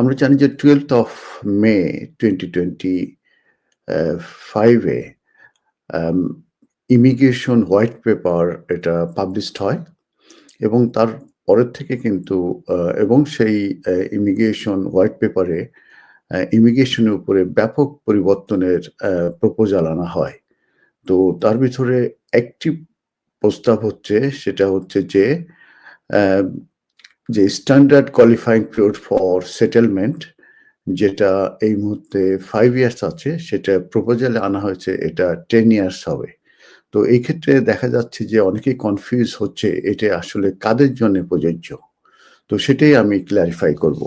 আমরা জানি যে 12th অফ মে 2025 এ আম ইমিগ্রেশন হোয়াইট পেপার এটা পাবলিশড হয় এবং তার পরের থেকে কিন্তু এবং সেই ইমিগ্রেশন হোয়াইট পেপারে ইমিগ্রেশনের উপরে ব্যাপক পরিবর্তনের প্রপোজাল আনা হয়। তো তার ভিতরে একটি প্রস্তাব হচ্ছে, সেটা হচ্ছে যে অ্যা যে standard qualifying period for settlement যেটা এই মুহূর্তে ফাইভ ইয়ার্স আছে, সেটা প্রপোজালে আনা হয়েছে, এটা টেন ইয়ার্স হবে। তো এই ক্ষেত্রে দেখা যাচ্ছে যে অনেকেই কনফিউজ হচ্ছে, এটা আসলে কাদের জন্যে প্রযোজ্য? তো সেটাই আমি ক্লারিফাই করব।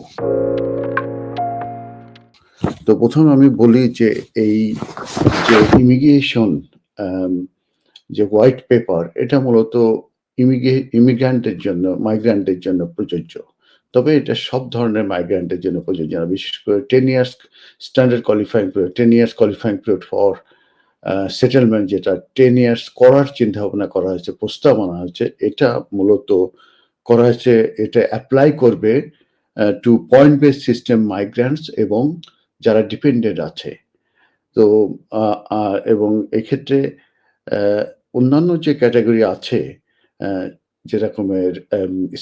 তো প্রথম আমি বলি যে এই যে ইমিগ্রেশন যে হোয়াইট পেপার এটা মূলত ইমিগ্রে ইমিগ্র্যান্টের জন্য মাইগ্রান্টের জন্য প্রযোজ্য। তবে এটা সব ধরনের মাইগ্রান্টের জন্য প্রযোজ্য না। বিশেষ করে 10 years standard qualifying period 10 years qualifying period for settlement যেটা টেন ইয়ার্স করার চিন্তাভাবনা করা হয়েছে, প্রস্তাব আনা হয়েছে। এটা মূলত করা হয়েছে এটা অ্যাপ্লাই করবে to point based system migrants এবং যারা ডিপেন্ডেন্ট আছে। তো এবং এক্ষেত্রে অন্যান্য যে ক্যাটাগরি আছে যেরকমের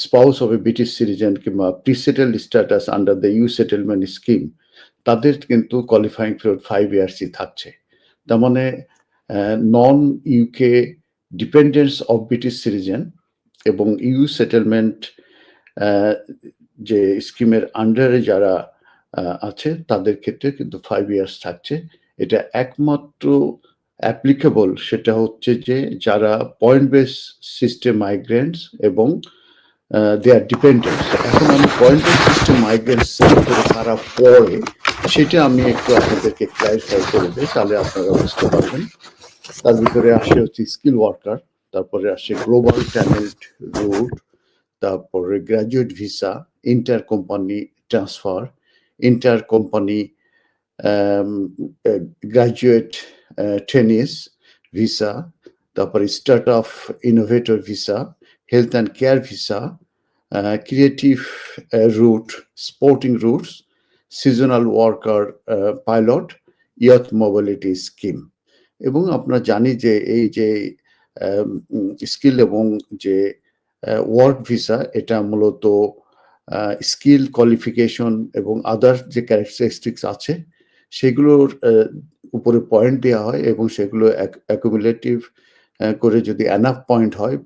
spouse of a British citizen কিংবা pre-settled status under the EU settlement scheme তাদের কিন্তু কোয়ালিফাইং পিরিয়ড ফাইভ ইয়ার্সই থাকছে। তার মানে non UK dependants of British citizen এবং ইউ সেটেলমেন্ট যে স্কিমের আন্ডারে যারা আছে, তাদের ক্ষেত্রে কিন্তু ফাইভ ইয়ার্স থাকছে। এটা একমাত্র অ্যাপ্লিকেবল সেটা হচ্ছে যে যারা পয়েন্ট বেস সিস্টেম মাইগ্রেন্টস এবং দে আর ডিপেন্ডেন্টস। এখন আমি পয়েন্ট বেস সিস্টেম মাইগ্রেন্টস কারা পড়ে সেটা আমি একটু আপনাদেরকে ক্লারিফাই করে দেই তাহলে আপনারা বুঝতে পারবেন। তার ভিতরে আসে হচ্ছে স্কিল ওয়ার্কার, তারপরে আসে গ্লোবাল ট্যালেন্ট রুট, তারপরে graduate visa, inter company transfer, inter company graduate uh trainees visa, তারপরে startup innovator visa, health and care visa, creative route, sporting routes, seasonal worker pilot, youth mobility scheme. এবং আপনারা জানি যে এই যে skill এবং যে ওয়ার্ক ভিসা এটা মূলত স্কিল কোয়ালিফিকেশন এবং আদার্স যে ক্যারেক্টারিস্টিক্স আছে সেগুলোর উপরে পয়েন্ট দেওয়া হয় এবং সেগুলো অ্যাক অ্যাকুমুলেটিভ করে যদি অ্যানাফ পয়েন্ট হয়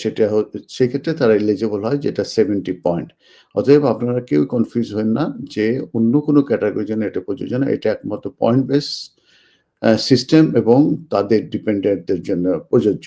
সেটা সেক্ষেত্রে তারা এলিজিবল হয় যেটা 70 পয়েন্ট। অতএব আপনারা কেউ কনফিউজ হন না যে অন্য কোনো ক্যাটাগরির জন্য এটা প্রযোজ্য না। এটা একমাত্র পয়েন্ট বেস সিস্টেম এবং তাদের ডিপেন্ডেন্টদের জন্য প্রযোজ্য।